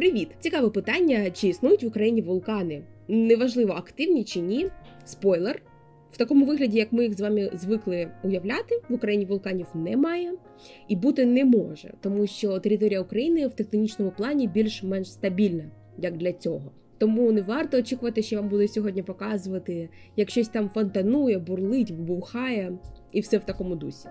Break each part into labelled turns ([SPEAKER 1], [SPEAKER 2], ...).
[SPEAKER 1] Привіт! Цікаве питання: чи існують в Україні вулкани? Неважливо, активні чи ні. Спойлер. В такому вигляді, як ми їх з вами звикли уявляти, в Україні вулканів немає і бути не може, тому що територія України в тектонічному плані більш-менш стабільна, як для цього. Тому не варто очікувати, що я вам буду сьогодні показувати, як щось там фонтанує, бурлить, вибухає і все в такому дусі.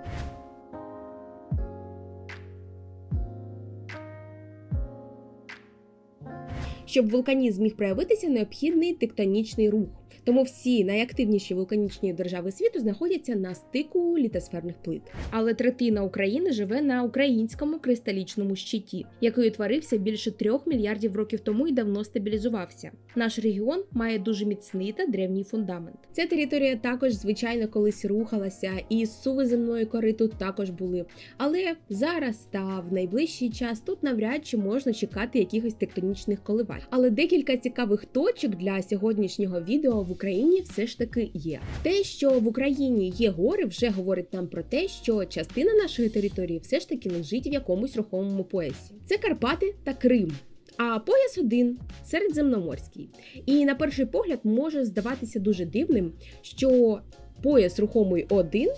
[SPEAKER 1] Щоб вулканізм міг проявитися, необхідний тектонічний рух. Тому всі найактивніші вулканічні держави світу знаходяться на стику літосферних плит. Але третина України живе на українському кристалічному щиті, який утворився більше трьох мільярдів років тому і давно стабілізувався. Наш регіон має дуже міцний та древній фундамент. Ця територія також, звичайно, колись рухалася, і суви земної кори тут також були. Але зараз та в найближчий час тут навряд чи можна чекати якихось тектонічних коливань. Але декілька цікавих точок для сьогоднішнього відео в Україні все ж таки є. Те, що в Україні є гори, вже говорить нам про те, що частина нашої території все ж таки лежить в якомусь рухомому поясі. Це Карпати та Крим. А пояс один середземноморський. І на перший погляд може здаватися дуже дивним, що пояс рухомий один.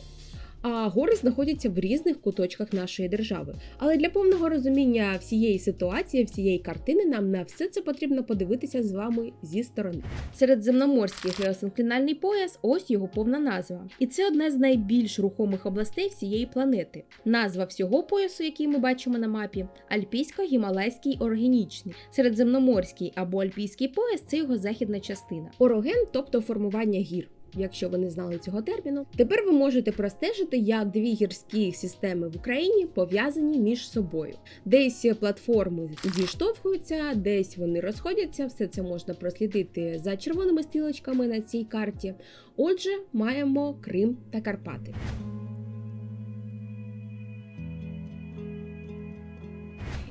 [SPEAKER 1] А гори знаходяться в різних куточках нашої держави. Але для повного розуміння всієї ситуації, всієї картини, нам на все це потрібно подивитися з вами зі сторони. Середземноморський геосинклінальний пояс ось його повна назва. І це одна з найбільш рухомих областей всієї планети. Назва всього поясу, який ми бачимо на мапі, альпійсько-гімалайський орогенічний. Середземноморський або альпійський пояс це його західна частина. Ороген, тобто формування гір. Якщо ви не знали цього терміну, тепер ви можете простежити, як дві гірські системи в Україні пов'язані між собою. Десь платформи зіштовхуються, десь вони розходяться. Все це можна прослідити за червоними стрілочками на цій карті. Отже, маємо Крим та Карпати.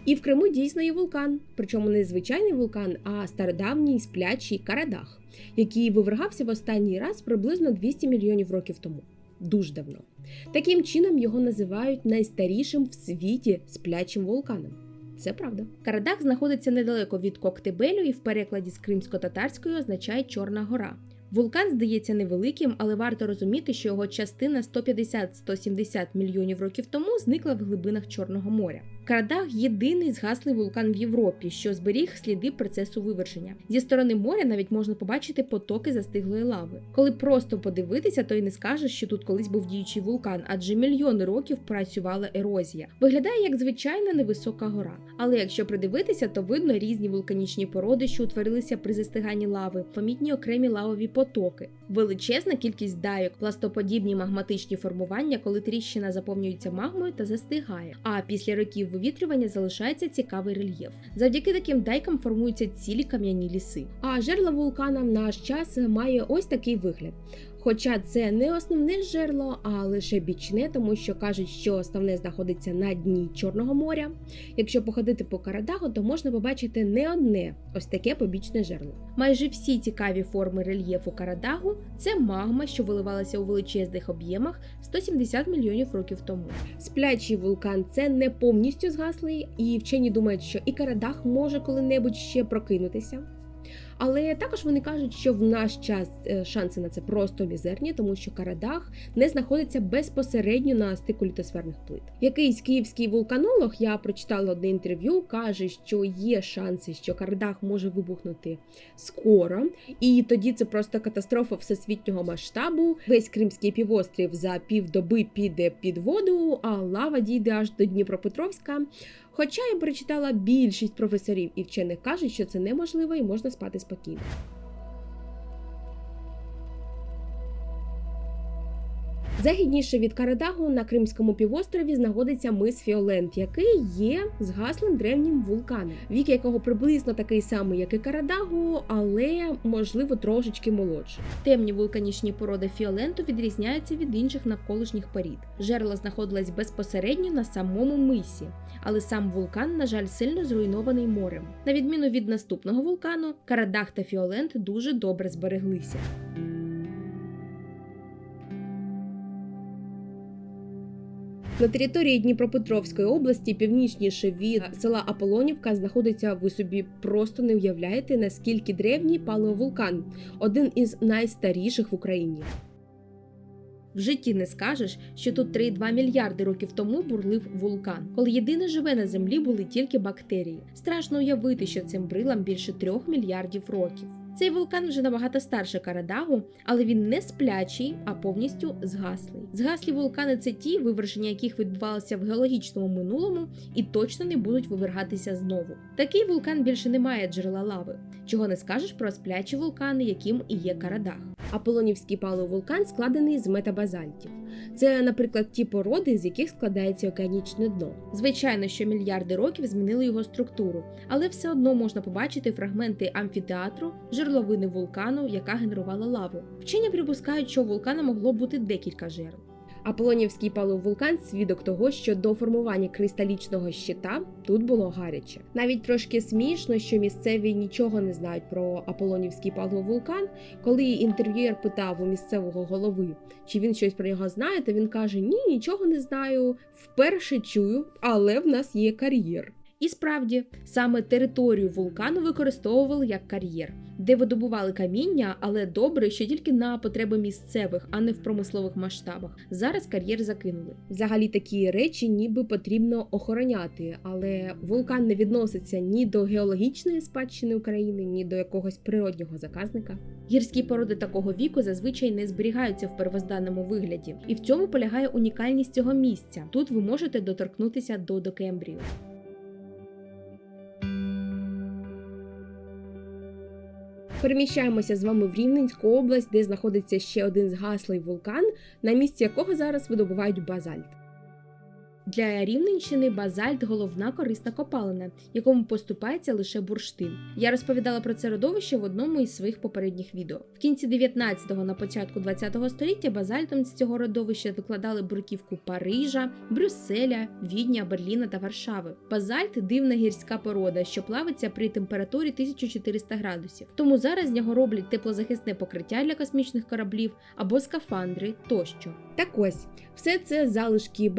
[SPEAKER 1] І в Криму дійсно є вулкан, причому не звичайний вулкан, а стародавній сплячий Карадах, який вивергався в останній раз приблизно 200 мільйонів років тому. Дуже давно. Таким чином його називають найстарішим в світі сплячим вулканом. Це правда. Карадах знаходиться недалеко від Коктебелю і в перекладі з кримсько-татарської означає Чорна гора. Вулкан здається невеликим, але варто розуміти, що його частина 150-170 мільйонів років тому зникла в глибинах Чорного моря. Карадах єдиний згаслий вулкан в Європі, що зберіг сліди процесу виверження. Зі сторони моря навіть можна побачити потоки застиглої лави. Коли просто подивитися, то й не скажеш, що тут колись був діючий вулкан, адже мільйони років працювала ерозія. Виглядає як звичайна невисока гора. Але якщо придивитися, то видно різні вулканічні породи, що утворилися при застиганні лави, помітні окремі лавові потоки, величезна кількість дайок, пластоподібні магматичні формування, коли тріщина заповнюється магмою та застигає. А після років вивітрювання залишається цікавий рельєф. Завдяки таким дайкам формуються цілі кам'яні ліси. А жерла вулкана в наш час має ось такий вигляд. Хоча це не основне жерло, а лише бічне, тому що кажуть, що основне знаходиться на дні Чорного моря. Якщо походити по Карадагу, то можна побачити не одне ось таке побічне жерло. Майже всі цікаві форми рельєфу Карадагу це магма, що виливалася у величезних об'ємах 170 мільйонів років тому. Сплячий вулкан це не повністю згаслий, і вчені думають, що і Карадаг може коли-небудь ще прокинутися. Але також вони кажуть, що в наш час е, шанси на це просто мізерні, тому що Карадах не знаходиться безпосередньо на стику літосферних плит. Якийсь київський вулканолог, я прочитала одне інтерв'ю, каже, що є шанси, що Карадах може вибухнути скоро, і тоді це просто катастрофа всесвітнього масштабу. Весь Кримський півострів за півдоби піде під воду, а лава дійде аж до Дніпропетровська. Хоча я прочитала більшість професорів і вчених кажуть, що це неможливо і можна спати спокійно. Західніше від Карадагу на Кримському півострові знаходиться мис Фіолент, який є згаслим древнім вулканом, вік якого приблизно такий самий, як і Карадагу, але можливо трошечки молодший. Темні вулканічні породи Фіоленту відрізняються від інших навколишніх порід. Жерла знаходилась безпосередньо на самому мисі, але сам вулкан, на жаль, сильно зруйнований морем. На відміну від наступного вулкану, Карадаг та Фіолент дуже добре збереглися. На території Дніпропетровської області, північніше від села Аполонівка, знаходиться, ви собі просто не уявляєте, наскільки древній палеовулкан, один із найстаріших в Україні. В житті не скажеш, що тут 3,2 мільярди років тому бурлив вулкан, коли єдине живе на землі були тільки бактерії. Страшно уявити, що цим брилам більше 3 мільярдів років. Цей вулкан вже набагато старше Карадагу, але він не сплячий, а повністю згаслий. Згаслі вулкани це ті, виверження яких відбувалося в геологічному минулому і точно не будуть вивергатися знову. Такий вулкан більше не має джерела лави, чого не скажеш про сплячі вулкани, яким і є Карадаг. Аполонівський палеовулкан складений з метабазальтів. Це, наприклад, ті породи, з яких складається океанічне дно. Звичайно, що мільярди років змінили його структуру, але все одно можна побачити фрагменти амфітеатру, жерловини вулкану, яка генерувала лаву. Вчені припускають, що у вулкана могло бути декілька жерл. Аполонівський палеовулкан свідок того, що до формування кристалічного щита тут було гаряче. Навіть трошки смішно, що місцеві нічого не знають про Аполонівський палеовулкан. Коли інтерв'юєр питав у місцевого голови, чи він щось про нього знає, то він каже: Ні, нічого не знаю. Вперше чую, але в нас є кар'єр. І справді, саме територію вулкану використовували як кар'єр, де видобували каміння, але добре, що тільки на потреби місцевих, а не в промислових масштабах. Зараз кар'єр закинули. Взагалі такі речі ніби потрібно охороняти, але вулкан не відноситься ні до геологічної спадщини України, ні до якогось природнього заказника. Гірські породи такого віку зазвичай не зберігаються в первозданному вигляді, і в цьому полягає унікальність цього місця. Тут ви можете доторкнутися до докембрію. Переміщаємося з вами в Рівненську область, де знаходиться ще один згаслий вулкан, на місці якого зараз видобувають базальт. Для Рівненщини базальт головна корисна копалина, якому поступається лише бурштин. Я розповідала про це родовище в одному із своїх попередніх відео. В кінці 19-го на початку 20-го століття базальтом з цього родовища викладали бруківку Парижа, Брюсселя, Відня, Берліна та Варшави. Базальт дивна гірська порода, що плавиться при температурі 1400 градусів. Тому зараз з нього роблять теплозахисне покриття для космічних кораблів або скафандри тощо. Так ось, все це залишки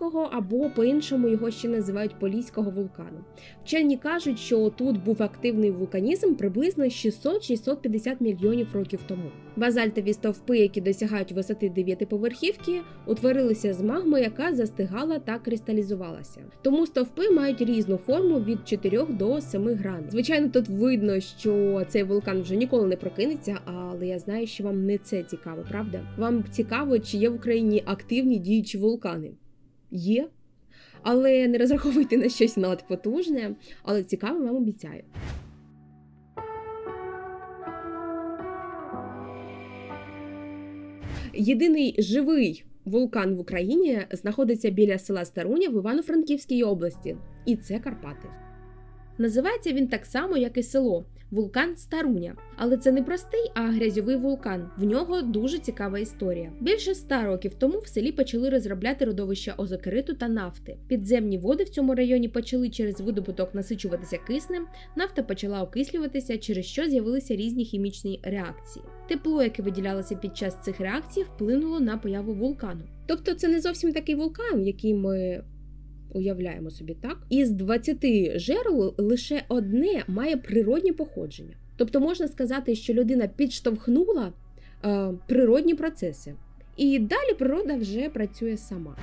[SPEAKER 1] Берестовецького або по-іншому його ще називають Поліського вулкану. Вчені кажуть, що тут був активний вулканізм приблизно 600-650 мільйонів років тому. Базальтові стовпи, які досягають висоти дев'ятиповерхівки, утворилися з магми, яка застигала та кристалізувалася. Тому стовпи мають різну форму від 4 до 7 гран. Звичайно, тут видно, що цей вулкан вже ніколи не прокинеться, але я знаю, що вам не це цікаво, правда? Вам цікаво, чи є в Україні активні діючі вулкани? Є. Але не розраховуйте на щось надпотужне, але цікаво вам обіцяю. Єдиний живий вулкан в Україні знаходиться біля села Старуня в Івано-Франківській області, і це Карпати. Називається він так само, як і село вулкан Старуня. Але це не простий, а грязьовий вулкан. В нього дуже цікава історія. Більше ста років тому в селі почали розробляти родовища озокериту та нафти. Підземні води в цьому районі почали через видобуток насичуватися киснем, нафта почала окислюватися, через що з'явилися різні хімічні реакції. Тепло, яке виділялося під час цих реакцій, вплинуло на появу вулкану. Тобто, це не зовсім такий вулкан, який ми уявляємо собі так. Із 20 жерл лише одне має природні походження. Тобто можна сказати, що людина підштовхнула е, природні процеси, і далі природа вже працює сама.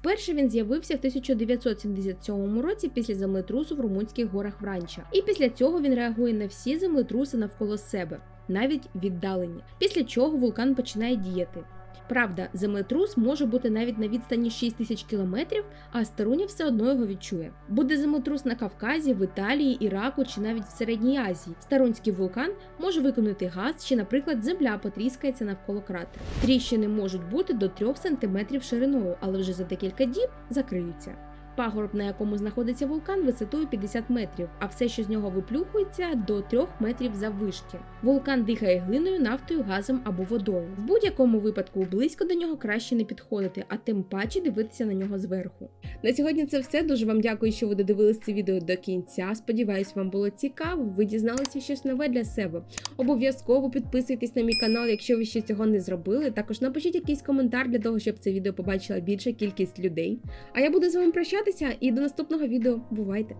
[SPEAKER 1] Вперше він з'явився в 1977 році після землетрусу в румунських горах Вранча. І після цього він реагує на всі землетруси навколо себе, навіть віддалені. Після чого вулкан починає діяти. Правда, землетрус може бути навіть на відстані 6 тисяч кілометрів, а старуня все одно його відчує. Буде землетрус на Кавказі, в Італії, Іраку чи навіть в Середній Азії. Старунський вулкан може виконати газ, чи, наприклад, земля потріскається навколо кратера. Тріщини можуть бути до 3 см шириною, але вже за декілька діб закриються. Пагорб, на якому знаходиться вулкан, висотою 50 метрів, а все, що з нього виплюхується, до 3 метрів заввишки. Вулкан дихає глиною, нафтою, газом або водою. В будь-якому випадку близько до нього краще не підходити, а тим паче дивитися на нього зверху. На сьогодні це все. Дуже вам дякую, що ви додивились це відео до кінця. Сподіваюсь, вам було цікаво. Ви дізналися щось нове для себе. Обов'язково підписуйтесь на мій канал, якщо ви ще цього не зробили. Також напишіть якийсь коментар для того, щоб це відео побачила більша кількість людей. А я буду з вами прощатися і до наступного відео. Бувайте!